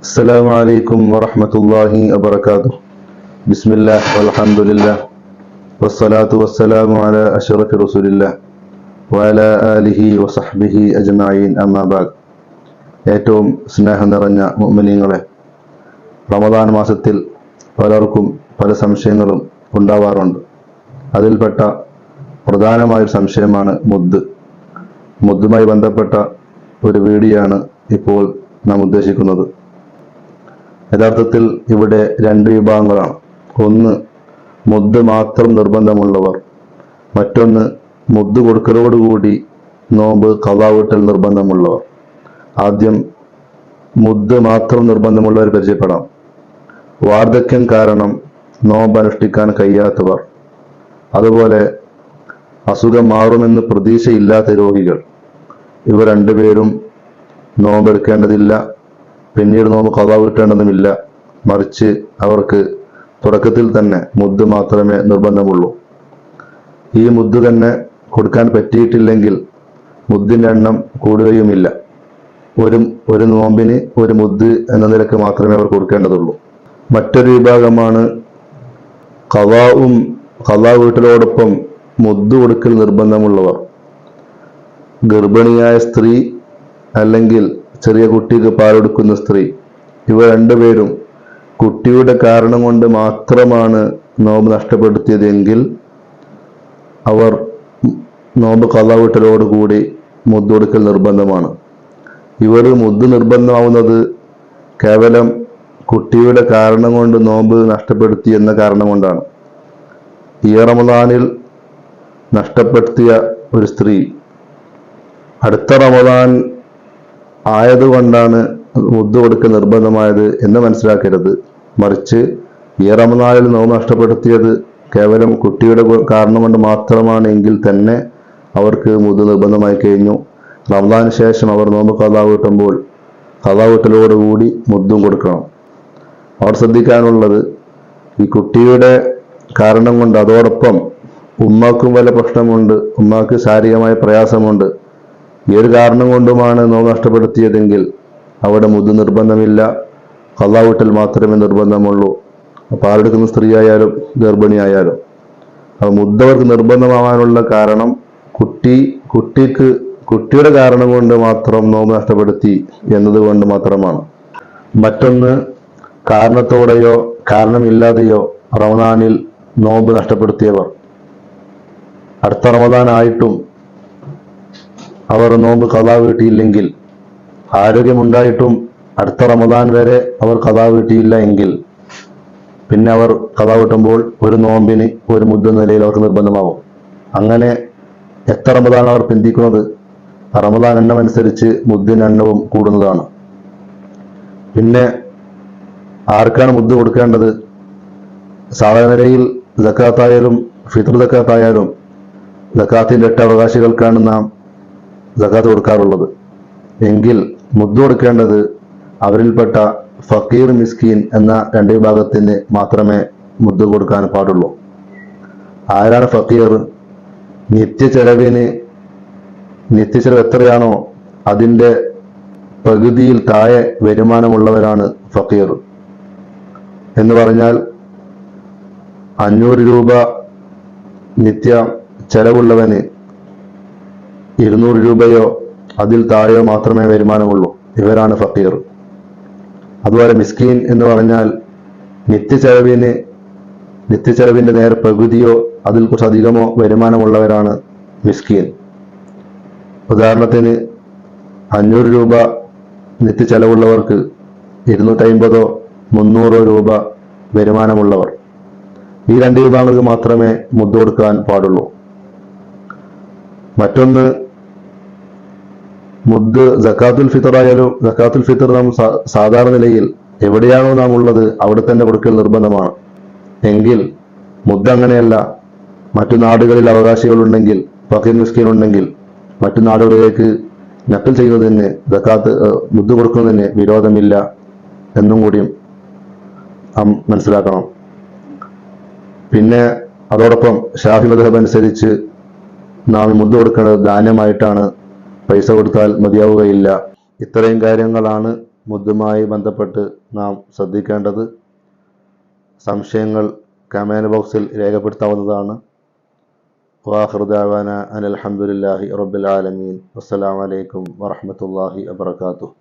السلام عليكم ورحمة الله وبركاته بسم الله والحمد لله والصلاة والسلام على أشرف رسول الله وعلى آله وصحبه أجمعين أما بعد ഏറ്റവും സ്നേഹം നിറഞ്ഞ മുഅ്മിനീങ്ങളെ റമദാൻ മാസത്തിൽ പലർക്കും പല സംശയങ്ങളും ഉണ്ടാവാറുണ്ട് അതിൽപ്പെട്ട പ്രധാനമായൊരു സംശയമാണ് മുദ് മുദ്ദുമായി ബന്ധപ്പെട്ട ഒരു വീഡിയോ ആണ് ഇപ്പോൾ നാം ഉദ്ദേശിക്കുന്നത് യഥാർത്ഥത്തിൽ ഇവിടെ രണ്ട് വിഭാഗങ്ങളാണ്. ഒന്ന് മുദ്ദ് മാത്രം നിർബന്ധമുള്ളവർ മറ്റൊന്ന് മുദ്ദ് കൊടുക്കലോടുകൂടി നോമ്പ് കഥാവിട്ടൽ നിർബന്ധമുള്ളവർ. ആദ്യം മുദ്ദ് മാത്രം നിർബന്ധമുള്ളവർ പരിചയപ്പെടാം. വാർദ്ധക്യം കാരണം നോമ്പ് അനുഷ്ഠിക്കാൻ കഴിയാത്തവർ. അതുപോലെ അസുഖം മാറുമെന്ന് പ്രതീക്ഷയില്ലാത്ത രോഗികൾ. ഇവ രണ്ടുപേരും നോമ്പെടുക്കേണ്ടതില്ല. പിന്നീട് നോമ്പ് കഥ വീട്ടേണ്ടതുമില്ല. മറിച്ച് അവർക്ക് തുടക്കത്തിൽ തന്നെ മുദ്ദ് മാത്രമേ നിർബന്ധമുള്ളൂ. ഈ മുദ്ദ് തന്നെ കൊടുക്കാൻ പറ്റിയിട്ടില്ലെങ്കിൽ മുദ്ദിന്റെ എണ്ണം കൂടുകയുമില്ല. ഒരു ഒരു നോമ്പിന് ഒരു മുദ്ദ് എന്ന നിലയ്ക്ക് മാത്രമേ അവർ കൊടുക്കേണ്ടതുള്ളൂ. മറ്റൊരു വിഭാഗമാണ് കവാവും കവാ വീട്ടിലോടൊപ്പം മുദ്ദ് കൊടുക്കൽ നിർബന്ധമുള്ളവർ. ഗർഭിണിയായ സ്ത്രീ അല്ലെങ്കിൽ ചെറിയ കുട്ടിക്ക് പാലൊടുക്കുന്ന സ്ത്രീ. ഇവ രണ്ടുപേരും കുട്ടിയുടെ കാരണം കൊണ്ട് മാത്രമാണ് നോമ്പ് നഷ്ടപ്പെടുത്തിയതെങ്കിൽ അവർ നോമ്പ് കഥാവിട്ടലോടുകൂടി മുദ്ദ് കൊടുക്കൽ നിർബന്ധമാണ്. ഇവർ മുദ്ദ് നിർബന്ധമാവുന്നത് കേവലം കുട്ടിയുടെ കാരണം കൊണ്ട് നോമ്പ് നഷ്ടപ്പെടുത്തി എന്ന കാരണം കൊണ്ടാണ്. ഈ റമദാനിൽ നഷ്ടപ്പെടുത്തിയ ഒരു സ്ത്രീ. അടുത്ത റമദാൻ ആയതുകൊണ്ടാണ് മുദ്ദ കൊടുക്കൽ നിർബന്ധമായത് എന്ന് മനസ്സിലാക്കരുത്. മറിച്ച് ഈ റമനാലിൽ നോവ് നഷ്ടപ്പെടുത്തിയത് കേവലം കുട്ടിയുടെ കാരണം കൊണ്ട് മാത്രമാണ് എങ്കിൽ തന്നെ അവർക്ക് മുദ്ദ് നിർബന്ധമായി കഴിഞ്ഞു. റമദാന് ശേഷം അവർ നോമ്പ് കഥാ വീട്ടുമ്പോൾ കഥാ വീട്ടലോടുകൂടി മുദ്ദും കൊടുക്കണം. അവർ ശ്രദ്ധിക്കാനുള്ളത് ഈ കുട്ടിയുടെ കാരണം കൊണ്ട് അതോടൊപ്പം ഉമ്മാക്കും വല്ല പ്രശ്നമുണ്ട് ഉമ്മാക്ക് ശാരീരികമായ പ്രയാസമുണ്ട് ഒരു കാരണം കൊണ്ടുമാണ് നോമ്പ് നഷ്ടപ്പെടുത്തിയതെങ്കിൽ അവിടെ മുതു നിർബന്ധമില്ല. കള്ളാവിട്ടൽ മാത്രമേ നിർബന്ധമുള്ളൂ. പാലെടുക്കുന്ന സ്ത്രീ ആയാലും ഗർഭിണിയായാലും. അപ്പൊ മുദ്ദവർക്ക് നിർബന്ധമാവാനുള്ള കാരണം കുട്ടി കുട്ടിക്ക് കുട്ടിയുടെ കാരണം കൊണ്ട് മാത്രം നോമ്പ് നഷ്ടപ്പെടുത്തി എന്നതുകൊണ്ട് മാത്രമാണ്. മറ്റൊന്ന് കാരണത്തോടെയോ കാരണമില്ലാതെയോ റമദാനിൽ നോമ്പ് നഷ്ടപ്പെടുത്തിയവർ. അടുത്ത റമദാനായിട്ടും അവർ നോമ്പ് കഥാ വീട്ടിയില്ലെങ്കിൽ ആരോഗ്യമുണ്ടായിട്ടും അടുത്ത റമദാൻ വരെ അവർ കഥാ വീട്ടിയില്ല എങ്കിൽ പിന്നെ അവർ കഥാ വീട്ടുമ്പോൾ ഒരു നോമ്പിന് ഒരു മുദ്ദ നിലയിൽ അവർക്ക് നിർബന്ധമാവും. അങ്ങനെ എത്ര റമദാൻ അവർ പിന്തിക്കുന്നത്? റമദാൻ എണ്ണമനുസരിച്ച് മുദ്ദിന് എണ്ണവും കൂടുന്നതാണ്. പിന്നെ ആർക്കാണ് മുദ്ദ കൊടുക്കേണ്ടത്? സാധാരണ നിലയിൽ ജക്കാത്തായാലും ഫിത്ർ ജക്കാത്തായാലും ജക്കാത്തിന്റെ എട്ട് അവകാശികൾക്കാണ് നാം ജക്കാത്ത് കൊടുക്കാറുള്ളത്. എങ്കിൽ മുദ്ദു കൊടുക്കേണ്ടത് അവരിൽപ്പെട്ട ഫക്കീർ മിസ്കീൻ എന്ന രണ്ട് വിഭാഗത്തിന് മാത്രമേ മുദ്ദ കൊടുക്കാൻ പാടുള്ളൂ. ആരാണ് ഫക്കീർ? നിത്യ ചെലവിന് നിത്യച്ചെലവ് എത്രയാണോ അതിന്റെ പകുതിയിൽ താഴെ വരുമാനമുള്ളവരാണ് ഫക്കീർ. എന്ന് പറഞ്ഞാൽ അഞ്ഞൂറ് രൂപ നിത്യ ചെലവുള്ളവന് ഇരുന്നൂറ് രൂപയോ അതിൽ താഴെയോ മാത്രമേ വരുമാനമുള്ളൂ. ഇവരാണ് ഫക്കീർ. അതുപോലെ മിസ്കീൻ എന്ന് പറഞ്ഞാൽ നിത്യച്ചെലവിന് നിത്യച്ചെലവിന്റെ നേരെ പകുതിയോ അതിൽ കുറച്ച് അധികമോ വരുമാനമുള്ളവരാണ് മിസ്കീൻ. ഉദാഹരണത്തിന് അഞ്ഞൂറ് രൂപ നിത്യച്ചെലവുള്ളവർക്ക് ഇരുന്നൂറ്റമ്പതോ മുന്നൂറോ രൂപ വരുമാനമുള്ളവർ. ഈ രണ്ട് വിഭാഗങ്ങൾക്ക് മാത്രമേ മുദ്ദ കൊടുക്കാൻ പാടുള്ളൂ. മറ്റൊന്ന് മുദ്ദ് ജക്കാത്തുൽ ഫിത്തർ ആയാലും ജക്കാത്തുൽ ഫിത്തർ നാം സാധാരണ നിലയിൽ എവിടെയാണോ നാം ഉള്ളത് അവിടെ തന്നെ കൊടുക്കൽ നിർബന്ധമാണ്. എങ്കിൽ മുദ്ദ അങ്ങനെയല്ല. മറ്റു നാടുകളിൽ അവകാശികളുണ്ടെങ്കിൽ ഫക്കീർ മിസ്കീൻ ഉണ്ടെങ്കിൽ മറ്റു നാടുകളിലേക്ക് നക്കൽ ചെയ്യുന്നതിന് ജക്കാത്ത് മുദ് കൊടുക്കുന്നതിന് വിരോധമില്ല എന്നും കൂടിയും നാം മനസ്സിലാക്കണം. പിന്നെ അതോടൊപ്പം ഷാഫി മധബ് അനുസരിച്ച് നാം മുദ്ദ കൊടുക്കേണ്ടത് ധാന്യമായിട്ടാണ്. പൈസ കൊടുത്താൽ മതിയാവുകയില്ല. ഇത്രയും കാര്യങ്ങളാണ് മുദ്ദുമായി ബന്ധപ്പെട്ട് നാം ശ്രദ്ധിക്കേണ്ടത്. സംശയങ്ങൾ കമന്റ് ബോക്സിൽ രേഖപ്പെടുത്താവുന്നതാണ്. വാഹൃദാവാന അനൽഹമുല്ലാഹി റബുലാലമീൻ ആലമീൻ. അസ്സലാമലൈക്കും വറഹമത്തല്ലാഹി വബർക്കാത്തു